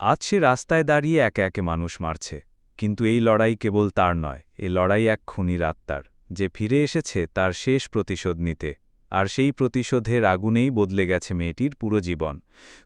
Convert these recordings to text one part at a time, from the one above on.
আজ সে রাস্তায় দাঁড়িয়ে একে একে মানুষ মারছে। কিন্তু এই লড়াই কেবল তার নয়, এ লড়াই এক খুনির আত্মার। যে ফিরে এসেছে তার শেষ প্রতিশোধ নিতে। আর সেই প্রতিশোধের আগুনেই বদলে গেছে মেয়েটির পুরো জীবন।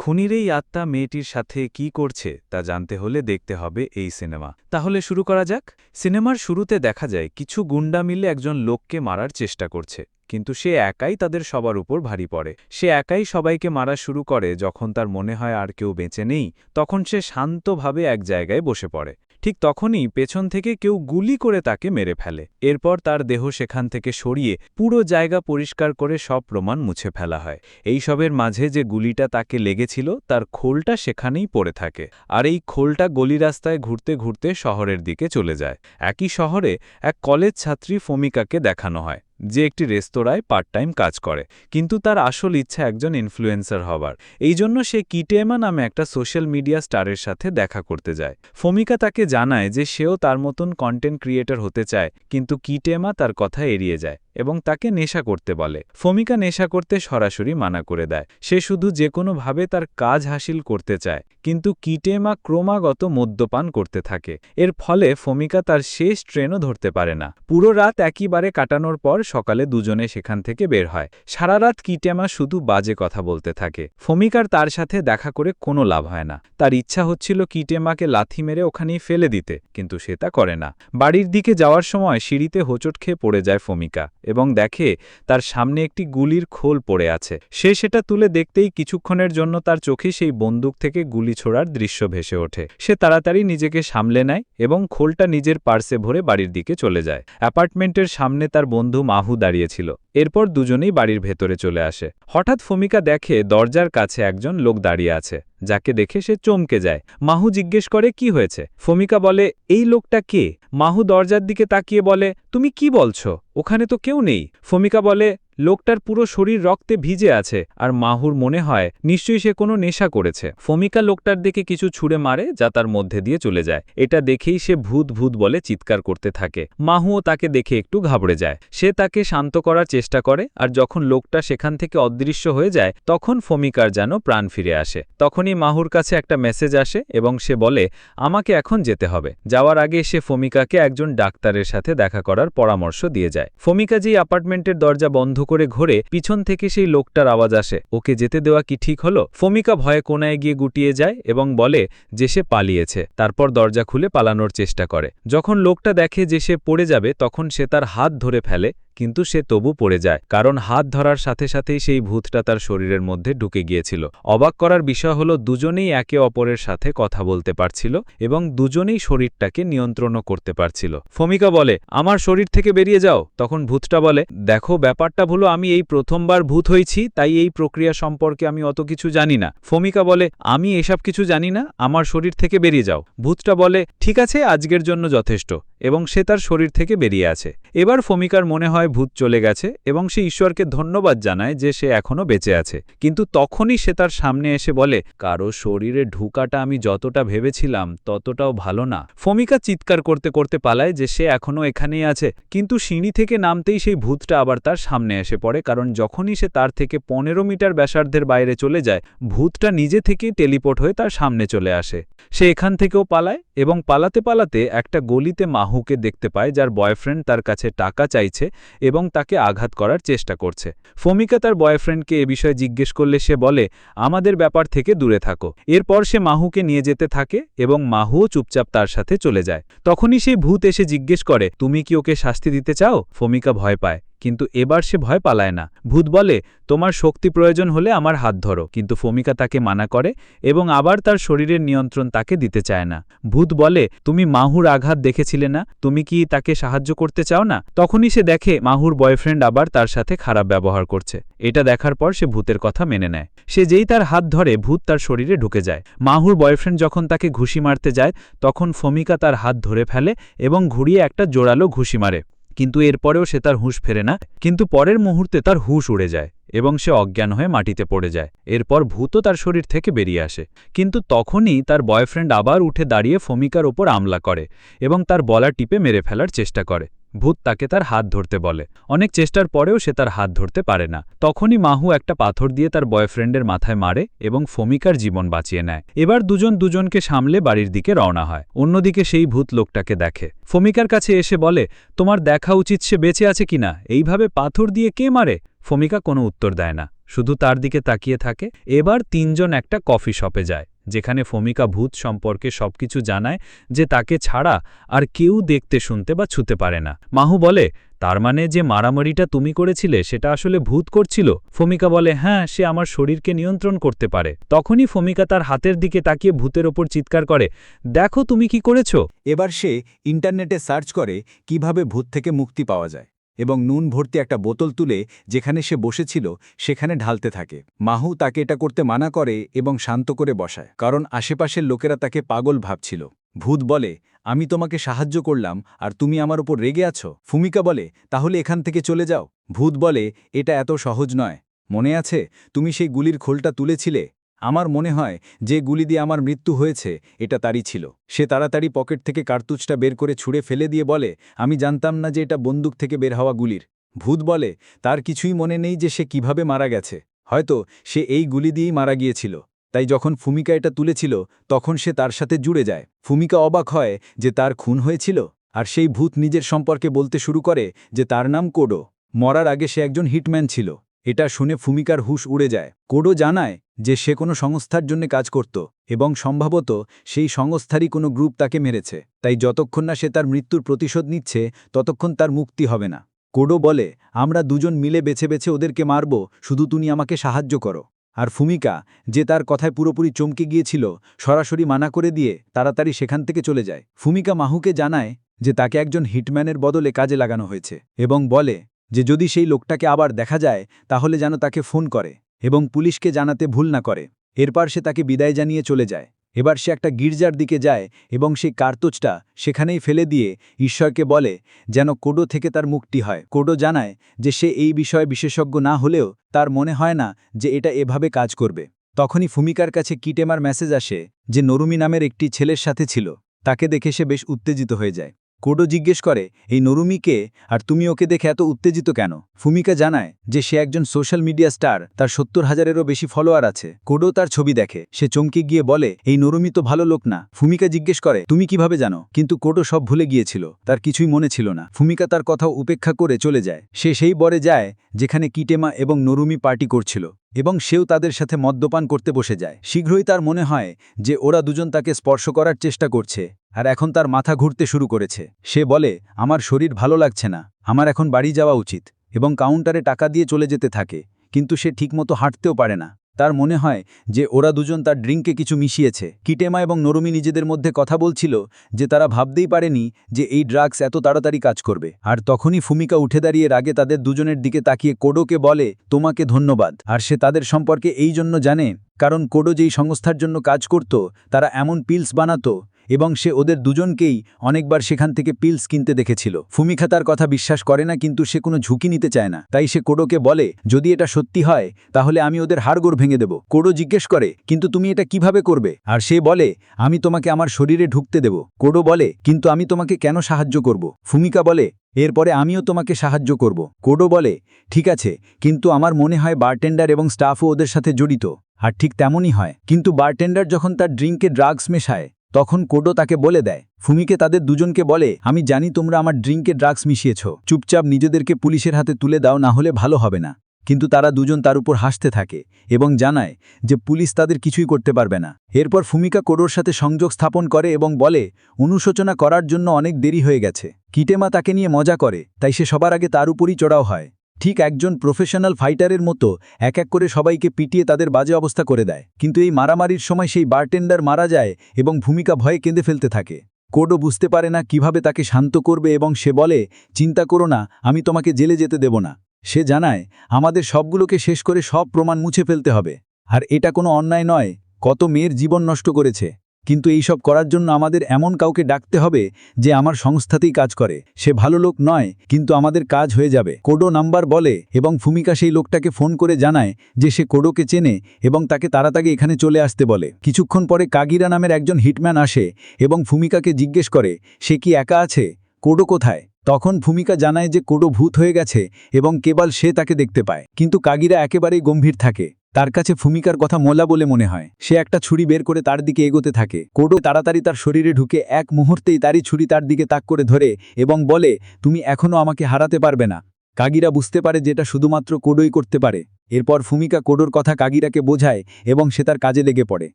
খুনির এই আত্মা মেয়েটির সাথে কি করছে তা জানতে হলে দেখতে হবে এই সিনেমা। তাহলে শুরু করা যাক। সিনেমার শুরুতে দেখা যায়, কিছু গুন্ডা মিলে একজন লোককে মারার চেষ্টা করছে, কিন্তু সে একাই তাদের সবার উপর ভারী পড়ে। সে একাই সবাইকে মারা শুরু করে যখন তার মনে হয় আর কেউ বেঁচে নেই, তখন সে শান্তভাবে এক জায়গায় বসে পড়ে। ঠিক তখনই পেছন থেকে কেউ গুলি করে তাকে মেরে ফেলে। এরপর তার দেহ সেখান থেকে সরিয়ে পুরো জায়গা পরিষ্কার করে সব প্রমাণ মুছে ফেলা হয়। এইসবের মাঝে যে গুলিটা তাকে লেগেছিল, তার খোলটা সেখানেই পড়ে থাকে। আর এই খোলটা গলি রাস্তায় ঘুরতে ঘুরতে শহরের দিকে চলে যায়। একই শহরে এক কলেজ ছাত্রী ফমিকাকে দেখানো হয়। যে একটি রেস্তোরাঁয় পার্ট টাইম কাজ করে, কিন্তু তার আসল ইচ্ছা একজন ইনফ্লুয়েন্সার হবার। এই জন্য সে কিটেমা নামে একটা সোশ্যাল মিডিয়া স্টারের সাথে দেখা করতে যায়। ফমিকা তাকে জানায় যে সেও তার মতন কন্টেন্ট ক্রিয়েটর হতে চায়, কিন্তু কিটেমা তার কথা এড়িয়ে যায়। এবং তাকে নেশা করতে বলে। ফমিকা নেশা করতে সরাসরি মানা করে দেয়। সে শুধু যে কোনোভাবে তার কাজ হাসিল করতে চায়, কিন্তু কিটেমা ক্রমাগত মদ্যপান করতে থাকে। এর ফলে ফমিকা তার শেষ ট্রেনও ধরতে পারে না। পুরো রাত একইবারে কাটানোর পর সকালে দুজনে সেখান থেকে বের হয়। সারা রাত কিটেমা শুধু বাজে কথা বলতে থাকে। ফমিকার তার সাথে দেখা করে কোনো লাভ হয় না। তার ইচ্ছা হচ্ছিল কিটেমাকে লাথি মেরে ওখানেই ফেলে দিতে, কিন্তু সে তা করে না। বাড়ির দিকে যাওয়ার সময় সিঁড়িতে হোঁচট খেয়ে পড়ে যায় ফমিকা। এবং দেখে তার সামনে একটি গুলির খোল পড়ে আছে। সে সেটা তুলে দেখতেই কিছুক্ষণের জন্য তার চোখে সেই বন্দুক থেকে গুলি ছোড়ার দৃশ্য ভেসে ওঠে। সে তাড়াতাড়ি নিজেকে সামলে নেয় এবং খোলটা নিজের পার্সে ভরে বাড়ির দিকে চলে যায়। অ্যাপার্টমেন্টের সামনে তার বন্ধু মাহু দাঁড়িয়েছিল এরপর দুজনেই বাড়ির ভেতরে চলে আসে। হঠাৎ ফমিকা দেখে দরজার কাছে একজন লোক দাঁড়িয়ে আছে, যাকে দেখে সে চমকে যায়। মাহু জিজ্ঞেস করে, কি হয়েছে? ফমিকা বলে, এই লোকটা কে? মাহু দরজার দিকে তাকিয়ে বলে, তুমি কি বলছো? ওখানে তো কেউ নেই। ফমিকা বলে লোকটার পুরো শরীর রক্তে ভিজে আছে, আর মাহুর মনে হয়, নিশ্চয়ই সে কোনো নেশা করেছে। ফমিকা লোকটার দিকে কিছু ছুঁড়ে মারে, যা তার মধ্যে দিয়ে চলে যায়। এটা দেখেই সে ভূত ভূত বলে চিৎকার করতে থাকে। মাহুও তাকে দেখে একটু ঘাবড়ে যায়। সে তাকে শান্ত করার চেষ্টা করে, আর যখন লোকটা সেখান থেকে অদৃশ্য হয়ে যায়, তখন ফমিকার যেন প্রাণ ফিরে আসে। তখনই মাহুর কাছে একটা মেসেজ আসে, এবং সে বলে, আমাকে এখন যেতে হবে। যাওয়ার আগে সে ফমিকাকে একজন ডাক্তারের সাথে দেখা করার পরামর্শ দিয়ে যায়। ফমিকা যেই অ্যাপার্টমেন্টের দরজা বন্ধ করে ঘোরে পিছন থেকে সেই লোকটার আওয়াজ আসে। ওকে যেতে দেওয়া কি ঠিক হলো? ফমিকা ভয়ে কোনায় গিয়ে গুটিয়ে যায় এবং বলে যে সে পালিয়েছে। তারপর দরজা খুলে পালানোর চেষ্টা করে। যখন লোকটা দেখে যে সে পড়ে যাবে, তখন সে তার হাত ধরে ফেলে কিন্তু সে তবু পড়ে যায়, কারণ হাত ধরার সাথে সাথেই সেই ভূতটা তার শরীরের মধ্যে ঢুকে গিয়েছিল। অবাক করার বিষয় হলো, দুজনেই একে অপরের সাথে কথা বলতে পারছিল এবং দুজনেই শরীরটাকে নিয়ন্ত্রণও করতে পারছিল। ফমিকা বলে, আমার শরীর থেকে বেরিয়ে যাও। তখন ভূতটা বলে, দেখো, ব্যাপারটা হলো আমি এই প্রথমবার ভূত হয়েছি, তাই এই প্রক্রিয়া সম্পর্কে আমি অত কিছু জানি না। ফমিকা বলে, আমি এসব কিছু জানি না, আমার শরীর থেকে বেরিয়ে যাও। ভূতটা বলে, ঠিক আছে, আজকের জন্য যথেষ্ট। এবং সে তার শরীর থেকে বেরিয়ে আছে। এবার ফমিকার মনে হয় ভূত চলে গেছে এবং সে ঈশ্বরকে ধন্যবাদ জানায় যে সে এখনও বেঁচে আছে। কিন্তু তখনই সে তার সামনে এসে বলে, কারও শরীরে ঢুকাটা আমি যতটা ভেবেছিলাম ততটাও ভালো না। ফমিকা চিৎকার করতে করতে পালায় যে সে এখনও এখানেই আছে, কিন্তু সিঁড়ি থেকে নামতেই সেই ভূতটা আবার তার সামনে এসে পড়ে, কারণ যখনই সে তার থেকে পনেরো মিটার ব্যাসার্ধের বাইরে চলে যায়, ভূতটা নিজে থেকেই টেলিপোর্ট হয়ে তার সামনে চলে আসে। সে এখান থেকেও পালায় এবং পালাতে পালাতে একটা গলিতে মাহুকে দেখতে পায় যার বয়ফ্রেন্ড তার কাছে টাকা চাইছে এবং তাকে আঘাত করার চেষ্টা করছে। ফমিকা তার বয়ফ্রেন্ডকে এ বিষয়ে জিজ্ঞেস করলে সে বলে, আমাদের ব্যাপার থেকে দূরে থাকো। এরপর সে মাহুকে নিয়ে যেতে থাকে এবং মাহুও চুপচাপ তার সাথে চলে যায়। তখনই সেই ভূত এসে জিজ্ঞেস করে, তুমি কি ওকে শাস্তি দিতে চাও? ফমিকা ভয় পায়। কিন্তু এবার সে ভয় পালায় না। ভূত বলে, তোমার শক্তি প্রয়োজন হলে আমার হাত ধরো। কিন্তু ফমিকা তাকে মানা করে এবং আবার তার শরীরের নিয়ন্ত্রণ তাকে দিতে চায় না। ভূত বলে, তুমি মাহুর আঘাত দেখেছিলে না? তুমি কি তাকে সাহায্য করতে চাও না? তখনই সে দেখে মাহুর বয়ফ্রেন্ড আবার তার সাথে খারাপ ব্যবহার করছে। এটা দেখার পর সে ভূতের কথা মেনে নেয়। সে যেই তার হাত ধরে, ভূত তার শরীরে ঢুকে যায়। মাহুর বয়ফ্রেন্ড যখন তাকে ঘুষি মারতে যায়, তখন ফমিকা তার হাত ধরে ফেলে এবং ঘুরিয়ে একটা জোরালো ঘুষি মারে। কিন্তু এরপরেও সে তার হুঁশ ফেরে না, কিন্তু পরের মুহূর্তে তার হুঁশ উড়ে যায় এবং সে অজ্ঞান হয়ে মাটিতে পড়ে যায়। এরপর ভূতও তার শরীর থেকে বেরিয়ে আসে, কিন্তু তখনই তার বয়ফ্রেন্ড আবার উঠে দাঁড়িয়ে ফমিকার ওপর আমলা করে এবং তার বলা টিপে মেরে ফেলার চেষ্টা করে। ভূত তাকে তার হাত ধরতে বলে। অনেক চেষ্টার পরেও সে তার হাত ধরতে পারে না। তখনই মাহু একটা পাথর দিয়ে তার বয়ফ্রেন্ডের মাথায় মারে এবং ফমিকার জীবন বাঁচিয়ে নেয়। এবার দুজন দুজনকে সামলে বাড়ির দিকে রওনা হয়। অন্যদিকে সেই ভূত লোকটাকে দেখে। ফমিকার কাছে এসে বলে, তোমার দেখা উচিত সে বেঁচে আছে কিনা? এইভাবে পাথর দিয়ে কে মারে? ফমিকা কোনো উত্তর দেয় না। শুধু তার দিকে তাকিয়ে থাকে। এবার তিনজন একটা কফি শপে যায়। যেখানে ফমিকা ভূত সম্পর্কে সবকিছু জানায় যে তাকে ছাড়া আর কেউ দেখতে শুনতে বা ছুতে পারে না। মাহু বলে, তার মানে যে মারামারিটা তুমি করেছিলে সেটা আসলে ভূত করছিল? ফমিকা বলে হ্যাঁ সে আমার শরীরকে নিয়ন্ত্রণ করতে পারে। তখনই ফমিকা তার হাতের দিকে তাকিয়ে ভূতের ওপর চিৎকার করে, দেখো তুমি কি করেছ? এবার সে ইন্টারনেটে সার্চ করে কীভাবে ভূত থেকে মুক্তি পাওয়া যায়। এবং নুন ভর্তি একটা বোতল তুলে যেখানে সে বসেছিল, সেখানে ঢালতে থাকে। মাহু তাকে এটা করতে মানা করে এবং শান্ত করে বসায়, কারণ আশেপাশের লোকেরা তাকে পাগল ভাবছিল। ভূত বলে, আমি তোমাকে সাহায্য করলাম, আর তুমি আমার ওপর রেগে আছো? ফুমিকা বলে, তাহলে এখান থেকে চলে যাও। ভূত বলে, এটা এত সহজ নয়। মনে আছে, তুমি সেই গুলির খোলটা তুলেছিলে? আমার মনে হয় যে গুলি দিয়ে আমার মৃত্যু হয়েছে, এটা তারই ছিল। সে তাড়াতাড়ি পকেট থেকে কার্তুজটা বের করে ছুঁড়ে ফেলে দিয়ে বলে, আমি জানতাম না যে এটা বন্দুক থেকে বের হওয়া গুলির। ভূত বলে, তার কিছুই মনে নেই যে সে কীভাবে মারা গেছে। হয়তো সে এই গুলি দিয়েই মারা গিয়েছিল। তাই যখন ফুমিকা এটা তুলেছিল, তখন সে তার সাথে জুড়ে যায়। ফুমিকা অবাক হয় যে তার খুন হয়েছিল, আর সেই ভূত নিজের সম্পর্কে বলতে শুরু করে যে তার নাম কোডো। মরার আগে সে একজন হিটম্যান ছিল। এটা শুনে ফুমিকার হুশ উড়ে যায়। কোডো জানায় যে সে কোনো সংস্থার জন্য কাজ করত এবং সম্ভবত সেই সংস্থারই কোনো গ্রুপ তাকে মেরেছে। তাই যতক্ষণ না সে তার মৃত্যুর প্রতিশোধ নিচ্ছে, ততক্ষণ তার মুক্তি হবে না। কোডো বলে, আমরা দুজন মিলে বেছে বেছে ওদেরকে মারব, শুধু তুমি আমাকে সাহায্য করো। আর ফুমিকা যে তার কথায় পুরোপুরি চমকে গিয়েছিল, সরাসরি মানা করে দিয়ে তাড়াতাড়ি সেখান থেকে চলে যায়। ফুমিকা মাহুকে জানায় যে তাকে একজন হিটম্যানের বদলে কাজে লাগানো হয়েছে এবং বলে যে যদি সেই লোকটাকে আবার দেখা যায়, তাহলে যেন তাকে ফোন করে এবং পুলিশকে জানাতে ভুল না করে। এরপর সে তাকে বিদায় জানিয়ে চলে যায়। এবার সে একটা গির্জার দিকে যায় এবং সেই কার্তুজটা সেখানেই ফেলে দিয়ে ঈশ্বরকে বলে যেন কোডো থেকে তার মুক্তি হয়। কোডো জানায় যে সে এই বিষয়ে বিশেষজ্ঞ না হলেও তার মনে হয় না যে এটা এভাবে কাজ করবে। তখনই ফুমিকার কাছে কিটেমার মেসেজ আসে যে নরুমি নামের একটি ছেলের সাথে ছিল। তাকে দেখে সে বেশ উত্তেজিত হয়ে যায়। কোডো জিজ্ঞেস করে, এই নরুমি কে? আর তুমি ওকে দেখে এত উত্তেজিত কেন? ফুমিকা জানায় যে সে একজন সোশ্যাল মিডিয়া স্টার, তার সত্তর হাজারেরও বেশি ফলোয়ার আছে। কোডো তার ছবি দেখে। সে চমকে গিয়ে বলে, এই নরুমি তো ভালো লোক না। ফুমিকা জিজ্ঞেস করে, তুমি কীভাবে জানো? কিন্তু কোডো সব ভুলে গিয়েছিল। তার কিছুই মনে ছিল না। ফুমিকা তার কথাও উপেক্ষা করে চলে যায়। সে সেই বরে যায়, যেখানে কিটেমা এবং নরুমি পার্টি করছিল এবং সেও তাদের সাথে মদ্যপান করতে বসে যায়। শীঘ্রই তার মনে হয় যে ওরা দুজন তাকে স্পর্শ করার চেষ্টা করছে। আর এখন তার মাথা ঘুরতে শুরু করেছে। সে বলে, আমার শরীর ভালো লাগছে না। আমার এখন বাড়ি যাওয়া উচিত এবং কাউন্টারে টাকা দিয়ে চলে যেতে থাকে, কিন্তু সে ঠিকমতো হাঁটতেও পারে না। তার মনে হয় যে ওরা দুজন তার ড্রিঙ্কে কিছু মিশিয়েছে। কিটেমা এবং নরমি নিজেদের মধ্যে কথা বলছিল যে তারা ভাবতেই পারেনি যে এই ড্রাগস এত তাড়াতাড়ি কাজ করবে। আর তখনই ফুমিকা উঠে দাঁড়িয়ে রাগে তাদের দুজনের দিকে তাকিয়ে কোডোকে বলে, তোমাকে ধন্যবাদ। আর সে তাদের সম্পর্কে এই জন্য জানে, কারণ কোডো যেই সংস্থার জন্য কাজ করত, তারা এমন পিলস বানাতো এবং সে ওদের দুজনকেই অনেকবার সেখান থেকে পিলস কিনতে দেখেছিল। ফুমিখা তার কথা বিশ্বাস করে না, কিন্তু সে কোনো ঝুঁকি নিতে চায় না। তাই সে কোডোকে বলে, যদি এটা সত্যি হয়, তাহলে আমি ওদের হাড়গোড় ভেঙে দেব। কোডো জিজ্ঞেস করে, কিন্তু তুমি এটা কীভাবে করবে? আর সে বলে, আমি তোমাকে আমার শরীরে ঢুকতে দেব। কোডো বলে, কিন্তু আমি তোমাকে কেন সাহায্য করব? ফুমিকা বলে, এরপরে আমিও তোমাকে সাহায্য করব। কোডো বলে, ঠিক আছে, কিন্তু আমার মনে হয় বারটেন্ডার এবং স্টাফও ওদের সাথে জড়িত। আর ঠিক তেমনই হয়। কিন্তু বারটেন্ডার যখন তার ড্রিঙ্কে ড্রাগস মেশায় তখন কোডো তাকে বলে দেয়, ফুমিকে তাদের দুজনকে বলে, আমি জানি তোমরা আমার ড্রিঙ্কে ড্রাগস মিশিয়েছ, চুপচাপ নিজেদেরকে পুলিশের হাতে তুলে দাও না হলে ভালো হবে না। কিন্তু তারা দুজন তার উপর হাসতে থাকে এবং জানায় যে পুলিশ তাদের কিছুই করতে পারবে না। এরপর ফুমিকা কোডোর সাথে সংযোগ স্থাপন করে এবং বলে, অনুশোচনা করার জন্য অনেক দেরি হয়ে গেছে। কিটেমা তাকে নিয়ে মজা করে, তাই সে সবার আগে তার উপরই চড়াও হয়। ঠিক একজন প্রফেশনাল ফাইটারের মতো এক এক করে সবাইকে পিটিয়ে তাদের বাজে অবস্থা করে দেয়। কিন্তু এই মারামারির সময় সেই বারটেন্ডার মারা যায় এবং ভূমিকা ভয়ে কেঁদে ফেলতে থাকে। কোডও বুঝতে পারে না কীভাবে তাকে শান্ত করবে এবং সে বলে, চিন্তা করো না, আমি তোমাকে জেলে যেতে দেব না। সে জানায়, আমাদের সবগুলোকে শেষ করে সব প্রমাণ মুছে ফেলতে হবে। আর এটা কোনো অন্যায় নয়, কত মেয়ের জীবন নষ্ট করেছে। কিন্তু এই সব করার জন্য আমাদের এমন কাউকে ডাকতে হবে যে আমার সংস্থাতেই কাজ করে। সে ভালো লোক নয়, কিন্তু আমাদের কাজ হয়ে যাবে। কোডো নাম্বার বলে এবং ফুমিকা সেই লোকটাকে ফোন করে জানায় যে সে কোডোকে চেনে এবং তাকে তাড়াতাড়ি এখানে চলে আসতে বলে। কিছুক্ষণ পরে কাগিরা নামের একজন হিটম্যান আসে এবং ফুমিকাকে জিজ্ঞেস করে, সে কি একা আছে? কোডো কোথায়? তখন ভূমিকা জানায় যে কোডো ভূত হয়ে গেছে এবং কেবল সে তাকে দেখতে পায়। কিন্তু কাগিরা একেবারেই গম্ভীর থাকে। তার কাছে ভূমিকার কথা মোলা বলে মনে হয়। সে একটা ছুরি বের করে তার দিকে এগোতে থাকে। কোডো তাড়াতাড়ি তার শরীরে ঢুকে এক মুহূর্তেই তারই ছুরি তার দিকে তাক করে ধরে এবং বলে, তুমি এখনও আমাকে হারাতে পারবে না। কাগিরা বুঝতে পারে যেটা শুধুমাত্র কোডোই করতে পারে। এরপর ভূমিকা কোডোর কথা কাগিরাকে বোঝায় এবং সে তার কাজে লেগে পড়ে।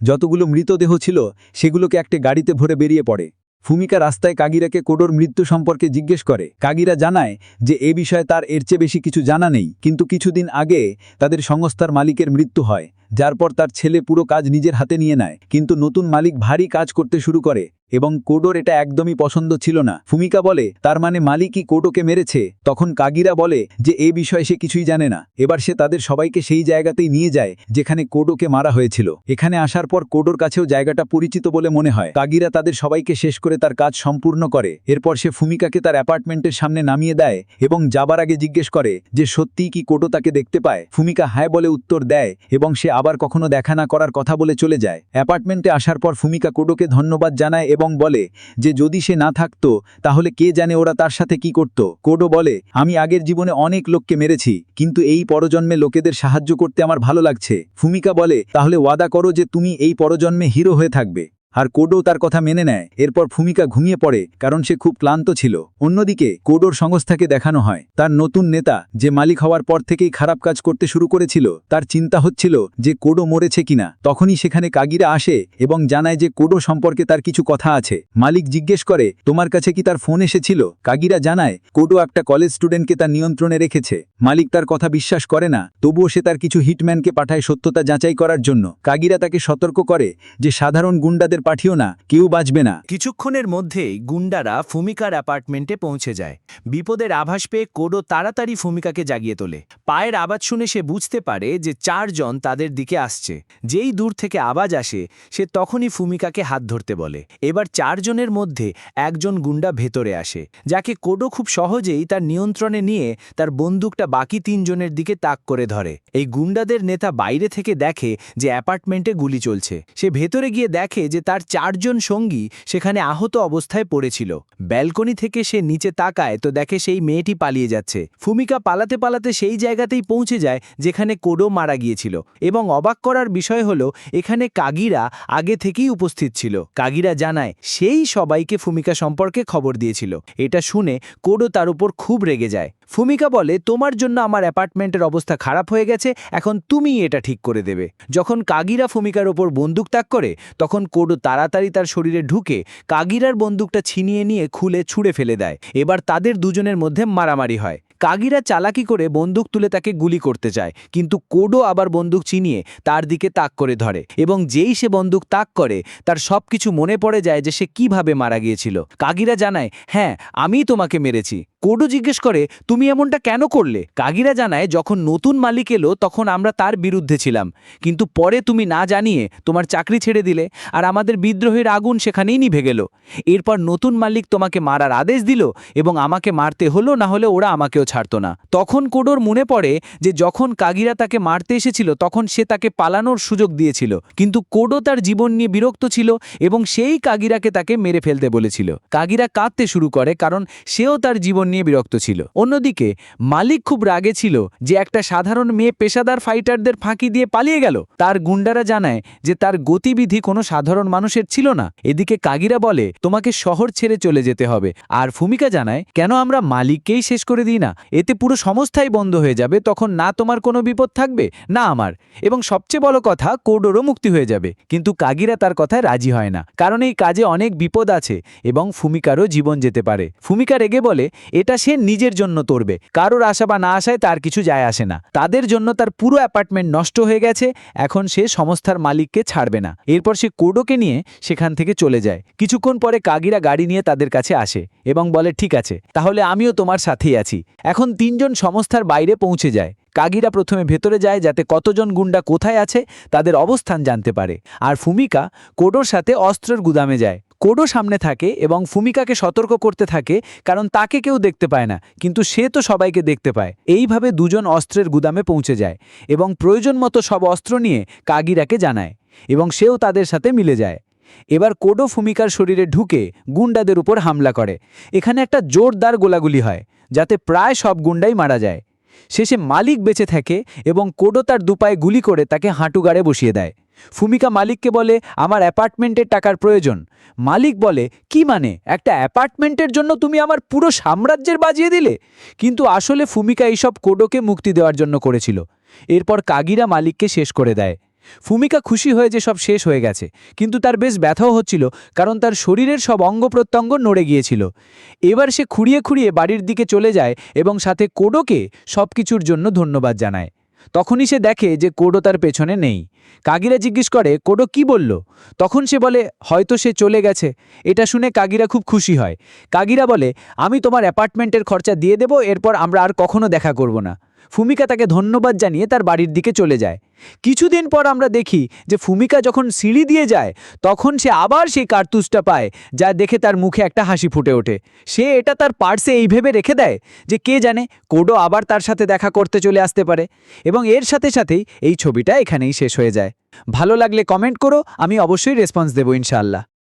যতগুলো মৃতদেহ ছিল, সেগুলোকে একটা গাড়িতে ভরে বেরিয়ে পড়ে। ভূমিকা রাস্তায় কাগিরাকে কোডোর মৃত্যু সম্পর্কে জিজ্ঞেস করে। কাগিরা জানায় যে, এ বিষয়ে তার এর চেয়ে বেশি কিছু জানা নেই। কিন্তু কিছুদিন আগে তাদের সংস্থার মালিকের মৃত্যু হয়। যার পর তার ছেলে পুরো কাজ নিজের হাতে নিয়ে নেয়। কিন্তু নতুন মালিক ভারী কাজ করতে শুরু করে। এবং কোডোর এটা একদমই পছন্দ ছিল না। ভূমিকা বলে, তার মানে মালিকই কোডোকে মেরেছে। তখন কাগিরা বলে যে, এ বিষয়ে সে কিছুই জানে না। এবার সে তাদের সবাইকে সেই জায়গাতেই নিয়ে যায়, যেখানে কোডোকে মারা হয়েছিল। এখানে আসার পর কোডোর কাছেও জায়গাটা পরিচিত বলে মনে হয়। কাগিরা তাদের সবাইকে শেষ করে তার কাজ সম্পূর্ণ করে। এরপর সে ফুমিকাকে তার অ্যাপার্টমেন্টের সামনে নামিয়ে দেয় এবং যাবার আগে জিজ্ঞেস করে যে, সত্যিই কি কোডো তাকে দেখতে পায়? ফুমিকা হ্যাঁ বলে উত্তর দেয় এবং সে আবার কখনো দেখা না করার কথা বলে চলে যায়। অ্যাপার্টমেন্টে আসার পর ফুমিকা কোডোকে ধন্যবাদ জানায় এবং বলে যে যদি সে না থাকতো, তাহলে কে জানে ওরা তার সাথে কি করত। কোডো বলে, আমি আগের জীবনে অনেক লোককে মেরেছি, কিন্তু এই পরজন্মে লোকেদের সাহায্য করতে আমার ভালো লাগছে। ভূমিকা বলে, তাহলে ওয়াদা করো যে তুমি এই পরজন্মে হিরো হয়ে থাকবে। আর কোডো তার কথা মেনে নেয়। এরপর ভূমিকা ঘুমিয়ে পড়ে, কারণ সে খুব ক্লান্ত ছিল। অন্যদিকে, কোডোর সংস্থাকে দেখানো হয়। তার নতুন নেতা, যে মালিক হওয়ার পর থেকেই খারাপ কাজ করতে শুরু করেছিল, তার চিন্তা হচ্ছিল যে কোডো মরেছে কিনা। তখনই সেখানে কাগিরা আসে এবং জানায় যে কোডো সম্পর্কে তার কিছু কথা আছে। মালিক জিজ্ঞেস করে, তোমার কাছে কি তার ফোন এসেছিল? কাগিরা জানায়, কোডো একটা কলেজ স্টুডেন্টকে তার নিয়ন্ত্রণে রেখেছে। মালিক তার কথা বিশ্বাস করে না, তবুও সে তার কিছু হিটম্যানকে পাঠায় সত্যতা যাচাই করার জন্য। কাগিরা তাকে সতর্ক করে যে সাধারণ গুন্ডাদের পাঠিও না, কেউ বাঁচবে না। কিছুক্ষণের মধ্যেই গুন্ডারা ফুমিকার অ্যাপার্টমেন্টে পৌঁছে যায়। বিপদের আভাস পেয়ে কোডো তাড়াতাড়ি ফুমিকাকে জাগিয়ে তোলে। পায়ের আওয়াজ শুনে সে বুঝতে পারে যে চারজন তাদের দিকে আসছে। যেই দূর থেকে আওয়াজ আসে, সে তখনই ফুমিকাকে হাত ধরতে বলে। এবার চারজনের মধ্যে একজন গুন্ডা ভেতরে আসে, যাকে কোডো খুব সহজেই তার নিয়ন্ত্রণে নিয়ে তার বন্দুকটা বাকি তিনজনের দিকে তাক করে ধরে। এই গুন্ডাদের নেতা বাইরে থেকে দেখে যে অ্যাপার্টমেন্টে গুলি চলছে। সে ভেতরে গিয়ে দেখে যে তার চারজন সঙ্গী সেখানে আহত অবস্থায় পড়েছিল। ব্যালকনি থেকে সে নিচে তাকায় তো দেখে সেই মেয়েটি পালিয়ে যাচ্ছে। ফুমিকা পালাতে পালাতে সেই জায়গাতেই পৌঁছে যায় যেখানে কোডো মারা গিয়েছিল এবং অবাক করার বিষয় হলো এখানে কাগিরা আগে থেকেই উপস্থিত ছিল। কাগিরা জানায়, সেই সবাইকে ফুমিকা সম্পর্কে খবর দিয়েছিল। এটা শুনে কোডো তার উপর খুব রেগে যায়। ফুমিকা বলে, তোমার জন্য আমার অ্যাপার্টমেন্টের অবস্থা খারাপ হয়ে গেছে, এখন তুমিই এটা ঠিক করে দেবে। যখন কাগিরা ফুমিকার ওপর বন্দুক তাক করে, তখন কোডো তাড়াতাড়ি তার শরীরে ঢুকে কাগিরার বন্দুকটা ছিনিয়ে নিয়ে খুলে ছুঁড়ে ফেলে দেয়। এবার তাদের দুজনের মধ্যে মারামারি হয়। কাগিরা চালাকি করে বন্দুক তুলে তাকে গুলি করতে চায় কিন্তু কোডো আবার বন্দুক চিনিয়ে তার দিকে তাক করে ধরে এবং যেই সে বন্দুক তাক করে, তার সব কিছু মনে পড়ে যায় যে সে কীভাবে মারা গিয়েছিল। কাগিরা জানায় হ্যাঁ আমিই তোমাকে মেরেছি। কোডো জিজ্ঞেস করে, তুমি এমনটা কেন করলে? কাগিরা জানায়, যখন নতুন মালিক এলো, তখন আমরা তার বিরুদ্ধে ছিলাম। কিন্তু পরে তুমি না জানিয়ে তোমার চাকরি ছেড়ে দিলে আর আমাদের বিদ্রোহের আগুন সেখানেই নিভে গেল। এরপর নতুন মালিক তোমাকে মারার আদেশ দিল এবং আমাকে মারতে হলো, না হলে ওরা আমাকেও ছাড়তো না। তখন কোডোর মনে পড়ে যে, যখন কাগিরা তাকে মারতে এসেছিল, তখন সে তাকে পালানোর সুযোগ দিয়েছিল। কিন্তু কোডো তার জীবন নিয়ে বিরক্ত ছিল এবং সেই কাগিরাকে তাকে মেরে ফেলতে বলেছিল। কাগিরা কাঁদতে শুরু করে, কারণ সেও তার জীবন নিয়ে বিরক্ত ছিল। অন্যদিকে, মালিক খুব রাগে ছিল যে একটা সাধারণ মেয়ে পেশাদার ফাইটারদের ফাঁকি দিয়ে পালিয়ে গেল। তার গুন্ডারা জানায় যে তার গতিবিধি কোনো সাধারণ মানুষের ছিল না। এদিকে কাগিরা বলে, তোমাকে শহর ছেড়ে চলে যেতে হবে। আর ভূমিকা জানায়, কেন আমরা মালিককেই শেষ করে দিই না? এতে পুরো সংস্থাই বন্ধ হয়ে যাবে, তখন না তোমার কোনো বিপদ থাকবে, না আমার। এবং সবচেয়ে বড় কথা, কোডোরও মুক্তি হয়ে যাবে। কিন্তু কাগিরা তার কথায় রাজি হয় না, কারণ এই কাজে অনেক বিপদ আছে এবং ফুমিকারও জীবন যেতে পারে। ফুমিকা রেগে বলে এটা সে নিজের জন্য তরবে। কারোর আশা বা না আসায় তার কিছু যায় আসে না। তাদের জন্য তার পুরো অ্যাপার্টমেন্ট নষ্ট হয়ে গেছে, এখন সে সংস্থার মালিককে ছাড়বে না। এরপর সে কোডোকে নিয়ে সেখান থেকে চলে যায়। কিছুক্ষণ পরে কাগিরা গাড়ি নিয়ে তাদের কাছে আসে এবং বলে, ঠিক আছে, তাহলে আমিও তোমার সাথেই আছি। এখন তিনজন সংস্থার বাইরে পৌঁছে যায়। কাগিরা প্রথমে ভেতরে যায় যাতে কতজন গুন্ডা কোথায় আছে, তাদের অবস্থান জানতে পারে। আর ফুমিকা কোডোর সাথে অস্ত্রের গুদামে যায়। কোডো সামনে থাকে এবং ফুমিকাকে সতর্ক করতে থাকে, কারণ তাকে কেউ দেখতে পায় না, কিন্তু সে তো সবাইকে দেখতে পায়। এইভাবে দুজন অস্ত্রের গুদামে পৌঁছে যায় এবং প্রয়োজন মতো সব অস্ত্র নিয়ে কাগিরাকে জানায় এবং সেও তাদের সাথে মিলে যায়। এবার কোডো ফুমিকার শরীরে ঢুকে গুন্ডাদের উপর হামলা করে। এখানে একটা জোরদার গোলাগুলি হয়, যাতে প্রায় সব গুন্ডাই মারা যায়। শেষে মালিক বেঁচে থাকে এবং কোডো তার দুপায়ে গুলি করে তাকে হাঁটুগাড়ে বসিয়ে দেয়। ফুমিকা মালিককে বলে, আমার অ্যাপার্টমেন্টের টাকার প্রয়োজন। মালিক বলে, কি মানে? একটা অ্যাপার্টমেন্টের জন্য তুমি আমার পুরো সাম্রাজ্যের বাজিয়ে দিলে? কিন্তু আসলে ফুমিকা এইসব কোডোকে মুক্তি দেওয়ার জন্য করেছিল। এরপর কাগিরা মালিককে শেষ করে দেয়। ফুমিকা খুশি হয়ে যে সব শেষ হয়ে গেছে, কিন্তু তার বেশ ব্যথাও হচ্ছিল, কারণ তার শরীরের সব অঙ্গ প্রত্যঙ্গ নড়ে গিয়েছিল। এবার সে খুঁড়িয়ে খুঁড়িয়ে বাড়ির দিকে চলে যায় এবং সাথে কোডোকে সব কিছুর জন্য ধন্যবাদ জানায়। তখনই সে দেখে যে কোডো তার পেছনে নেই। কাগিরা জিজ্ঞেস করে, কোডো কি বলল? তখন সে বলে, হয়তো সে চলে গেছে। এটা শুনে কাগিরা খুব খুশি হয়। কাগিরা বলে, আমি তোমার অ্যাপার্টমেন্টের খরচা দিয়ে দেব, এরপর আমরা আর কখনো দেখা করব না। ফুমিকা তাকে ধন্যবাদ জানিয়ে তার বাড়ির দিকে চলে যায়। কিছুদিন পর আমরা দেখি যে ফুমিকা যখন সিঁড়ি দিয়ে যায়, তখন সে আবার সেই কার্তুসটা পায়, যা দেখে তার মুখে একটা হাসি ফুটে ওঠে। সে এটা তার পার্সে এই ভেবে রেখে দেয় যে কে জানে, কোডো আবার তার সাথে দেখা করতে চলে আসতে পারে। এবং এর সাথে সাথেই এই ছবিটা এখানেই শেষ হয়ে যায়। ভালো লাগলে কমেন্ট করো, আমি অবশ্যই রেসপন্স দেবো ইনশাআল্লাহ।